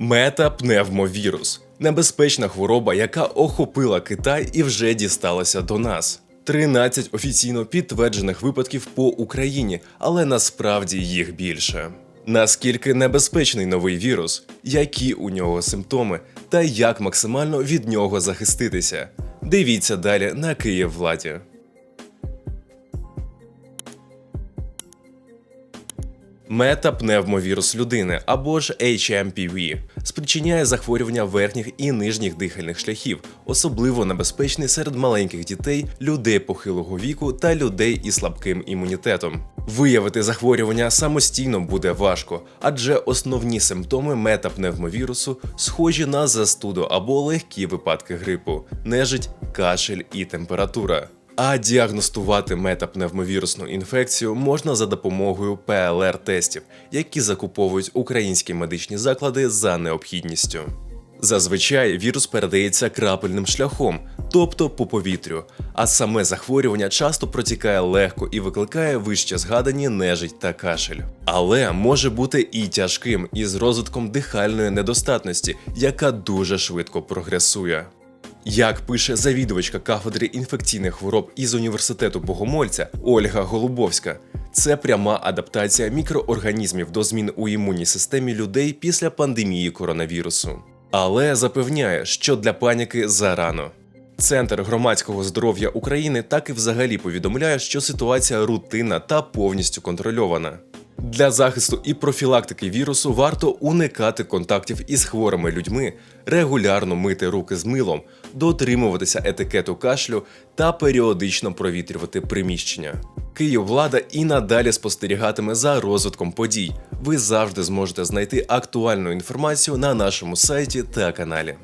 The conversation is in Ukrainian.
Метапневмовірус небезпечна хвороба, яка охопила Китай і вже дісталася до нас. 13 офіційно підтверджених випадків по Україні, але насправді їх більше. Наскільки небезпечний новий вірус, які у нього симптоми, та як максимально від нього захиститися? Дивіться далі на Київ владі. Метапневмовірус людини або ж HMPV спричиняє захворювання верхніх і нижніх дихальних шляхів, особливо небезпечний серед маленьких дітей, людей похилого віку та людей із слабким імунітетом. Виявити захворювання самостійно буде важко, адже основні симптоми метапневмовірусу схожі на застуду або легкі випадки грипу, нежить, кашель і температура. А діагностувати метапневмовірусну інфекцію можна за допомогою ПЛР-тестів, які закуповують українські медичні заклади за необхідністю. Зазвичай вірус передається крапельним шляхом, тобто по повітрю, а саме захворювання часто протікає легко і викликає вище згадані нежить та кашель. Але може бути і тяжким із розвитком дихальної недостатності, яка дуже швидко прогресує. Як пише завідувачка кафедри інфекційних хвороб із університету Богомольця Ольга Голубовська, це пряма адаптація мікроорганізмів до змін у імунній системі людей після пандемії коронавірусу. Але запевняє, що для паніки зарано. Центр громадського здоров'я України так і взагалі повідомляє, що ситуація рутинна та повністю контрольована. Для захисту і профілактики вірусу варто уникати контактів із хворими людьми, регулярно мити руки з милом, дотримуватися етикету кашлю та періодично провітрювати приміщення. Київвлада і надалі спостерігатиме за розвитком подій. Ви завжди зможете знайти актуальну інформацію на нашому сайті та каналі.